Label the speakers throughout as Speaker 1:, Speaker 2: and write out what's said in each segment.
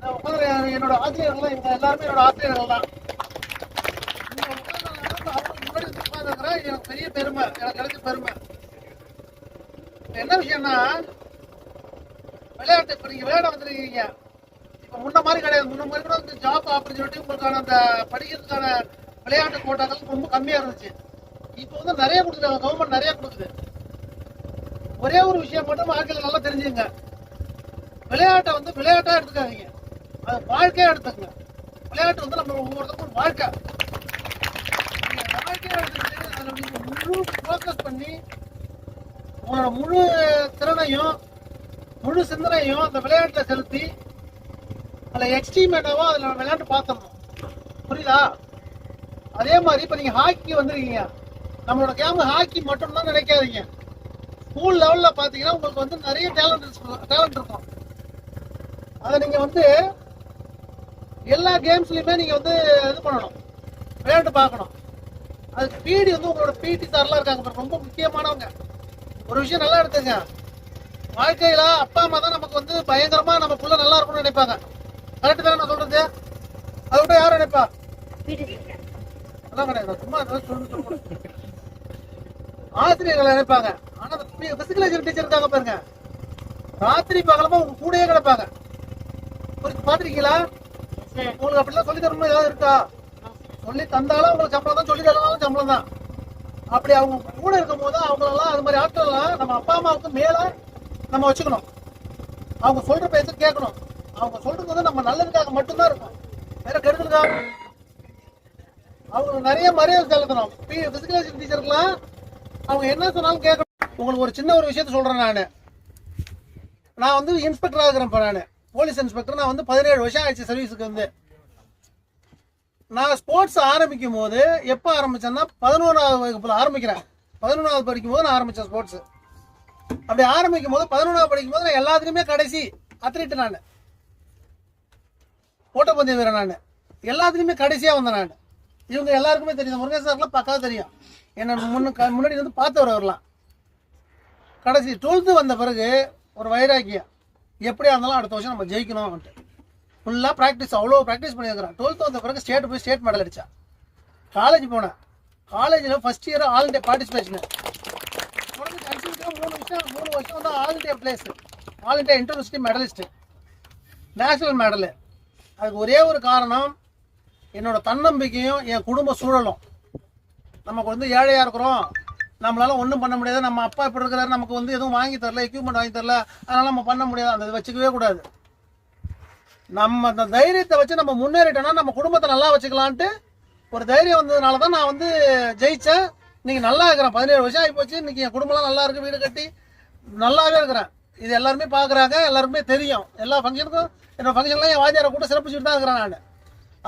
Speaker 1: நான் உட்கார்ந்து என்னோட ஆசிரியர்கள் இவங்க எல்லாருமே என்னோட ஆசிரியர்கள் தான் இங்க உட்கார்ந்ததுனால முன்னாடி வந்து உட்கார்ந்துருக்கிறேன் எனக்கு பெரிய பெருமை எனக்கு கிடைச்ச பெருமை. என்ன விஷயம்னா விளையாட்டு இப்ப நீங்க விளையாட வந்துருக்கீங்க. இப்ப முன்ன மாதிரி கிடையாது. முன்ன மாதிரி கூட வந்து ஜாப் ஆப்பர்ச்சுனிட்டி உங்களுக்கான அந்த படிக்கிறதுக்கான விளையாட்டு கோட்டாக்கள் ரொம்ப கம்மியா இருந்துச்சு. இப்போ வந்து நிறைய கொடுக்குறாங்க கவர்மெண்ட் நிறைய கொடுக்குது. ஒரே ஒரு விஷயம் மட்டும் வாழ்க்கையில நல்லா தெரிஞ்சுங்க. விளையாட்டை வந்து விளையாட்டா எடுத்துக்காதீங்க. வாழ்க்கையா எடுத்துக்கங்க. விளையாட்டு வந்து நம்ம ஒவ்வொருத்தருக்கும் ஒரு வாழ்க்கை. நீங்க வாழ்க்கையா எடுத்துக்கிட்டு அதில் முழு ஃபோக்கஸ் பண்ணி உங்களோட முழு திறனையும் முழு சிந்தனையும் அந்த விளையாட்டில் செலுத்தி அதில் எக்ஸ்ட்ரீமேட்டாவோ அதில் விளையாட்டு பார்த்துடணும். புரியுதா? அதே மாதிரி இப்போ நீங்கள் ஹாக்கி வந்திருக்கீங்க. நம்மளோட கேம் ஹாக்கி மட்டும்தான் நினைக்காதீங்க. ஸ்கூல் லெவலில் பார்த்தீங்கன்னா உங்களுக்கு வந்து நிறைய டேலண்ட் டேலண்ட் இருக்கும். அதை நீங்கள் வந்து எல்லா கேம்ஸ்லையுமே நீங்கள் வந்து இது பண்ணணும். விளையாட்டு பார்க்கணும். அதுக்கு பிடி வந்து உங்களோட பிடி சார்லாம் இருக்காங்க ரொம்ப முக்கியமானவங்க. ஒரு விஷயம் நல்லா எடுத்துங்க. வாழ்க்கையில அப்பா அம்மா தான் நமக்கு வந்து பயங்கரமா நம்ம புள்ள நல்லா இருக்கணும்னு நினைப்பாங்க. கரெக்ட் தானே நான் சொல்றது? அதை விட யாரும் நினைப்பா? அதான் கிடையாது சும்மா சொல்லு சொல்லு. ஆசிரியர்கள் நினைப்பாங்க. ஆனா பிசிக்கல் எஜுகேஷன் டீச்சர் இருக்காங்க பாருங்க. ராத்திரி பகலமா உங்க கூடயே கிடப்பாங்க. பாத்திருக்கீங்களா உங்களுக்கு அப்படிலாம் சொல்லி தரணும்? ஏதாவது இருக்கா? சொல்லி தந்தாலும் உங்களுக்கு சம்பளம் தான் சொல்லி தரலாம் சம்பளம் தான். அப்படி அவங்க கூட இருக்கும் போது அவங்களெல்லாம் அது மாதிரி ஆட்கள்லாம் நம்ம அப்பா அம்மாவுக்கு மேல நம்ம வச்சுக்கணும். அவங்க சொல்ற பேச கேட்கணும். அவங்க சொல்றது வந்து நம்ம நல்லதுக்காக மட்டும்தான் இருக்கும். வேற கெடுதலுக்காக அவங்களுக்கு நிறைய மரியாதை செலுத்தணும். பிசிக்கல் டீச்சருக்குலாம் அவங்க என்ன சொன்னாலும் கேட்கணும். உங்களுக்கு ஒரு சின்ன ஒரு விஷயத்த சொல்றேன் நான். நான் வந்து இன்ஸ்பெக்டராக இருக்கிறேன் இப்போ நான். போலீஸ் இன்ஸ்பெக்டர் நான் வந்து பதினேழு வருஷம் ஆயிடுச்சு சர்வீஸுக்கு வந்து. நான் ஸ்போர்ட்ஸ் ஆரம்பிக்கும் போது எப்போ ஆரம்பிச்சேன்னா பதினொன்றாவது வகுப்புல ஆரம்பிக்கிறேன். பதினொன்றாவது படிக்கும் போது நான் ஆரம்பித்தேன் ஸ்போர்ட்ஸ் அப்படி ஆரம்பிக்கும் போது பதினொன்றாவது படிக்கும் போது நான் எல்லாத்துக்குமே கடைசி அத்லீட் நான். ஓட்டப்பந்தய வீரன் நான். எல்லாத்துக்குமே கடைசியாக வந்தேன் நான். இவங்க எல்லாருக்குமே தெரியும். முருகன் சார்லாம் தெரியும். என்ன முன்ன க- முன்னாடி வந்து பார்த்தவர் வரலாம் கடைசி டுவெல்த்து வந்த பிறகு ஒரு வைராக்கியம். எப்படியா இருந்தாலும் அடுத்த வருஷம் நம்ம ஜெயிக்கணும் ஃபுல்லாக ப்ராக்டிஸ் அவ்வளோ ப்ராக்டிஸ் பண்ணியிருக்கிறேன். டுவெல்த்து வந்த பிறகு ஸ்டேட் போய் ஸ்டேட் மெடல் அடித்தேன் காலேஜ் போனேன். காலேஜில் first year all India participation உடனே கன்சியூட்டிவாக மூணு வருஷம் மூணு வருஷம் வந்து all India place all India interuniversity medalist national medal அதுக்கு ஒரே ஒரு காரணம் என்னோடய தன்னம்பிக்கையும் என் குடும்ப சூழலும். நமக்கு வந்து ஏழையாக இருக்கிறோம். நம்மளால ஒன்றும் பண்ண முடியாது. நம்ம அப்பா இப்படி இருக்கிறாரு நமக்கு வந்து எதுவும் வாங்கி தரல எக்யூப்மெண்ட் வாங்கி தரல. அதனால நம்ம பண்ண முடியாது. அந்த வச்சுக்கவே கூடாது. நம்ம அந்த தைரியத்தை வச்சு நம்ம முன்னேறிட்டோம்னா நம்ம குடும்பத்தை நல்லா வச்சுக்கலான்ட்டு ஒரு தைரியம் வந்ததுனால தான் நான் வந்து ஜெயிச்சேன். இன்னைக்கு நல்லா இருக்கிறேன். பதினேழு வருஷம் ஆகி போச்சு இன்னைக்கு என் குடும்பம்லாம் நல்லா இருக்கு வீடு கட்டி நல்லாவே இருக்கிறேன். இது எல்லாருமே பார்க்குறாங்க எல்லாருமே தெரியும். எல்லா ஃபங்க்ஷனுக்கும் என்னோட ஃபங்க்ஷன்லாம் என் வாத்தியாரை கூட சிறப்பிச்சுட்டு தான் இருக்கிறேன் நான்.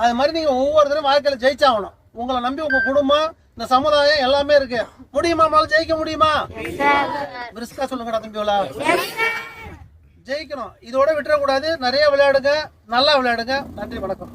Speaker 1: அது மாதிரி நீங்கள் ஒவ்வொருத்தரும் வாழ்க்கையில் ஜெயிச்சாகணும். உங்களை நம்பி உங்கள் குடும்பம் இந்த சமுதாயம் எல்லாமே இருக்கு. முடியுமா? நம்மளால ஜெயிக்க முடியுமா? பிரிஸ்கா சொல்லுங்கடா தம்பியோலா ஜெயிக்கணும். இதோட விட்டுறக்கூடாது. நிறைய விளையாடுங்க. நல்லா விளையாடுங்க. நன்றி வணக்கம்.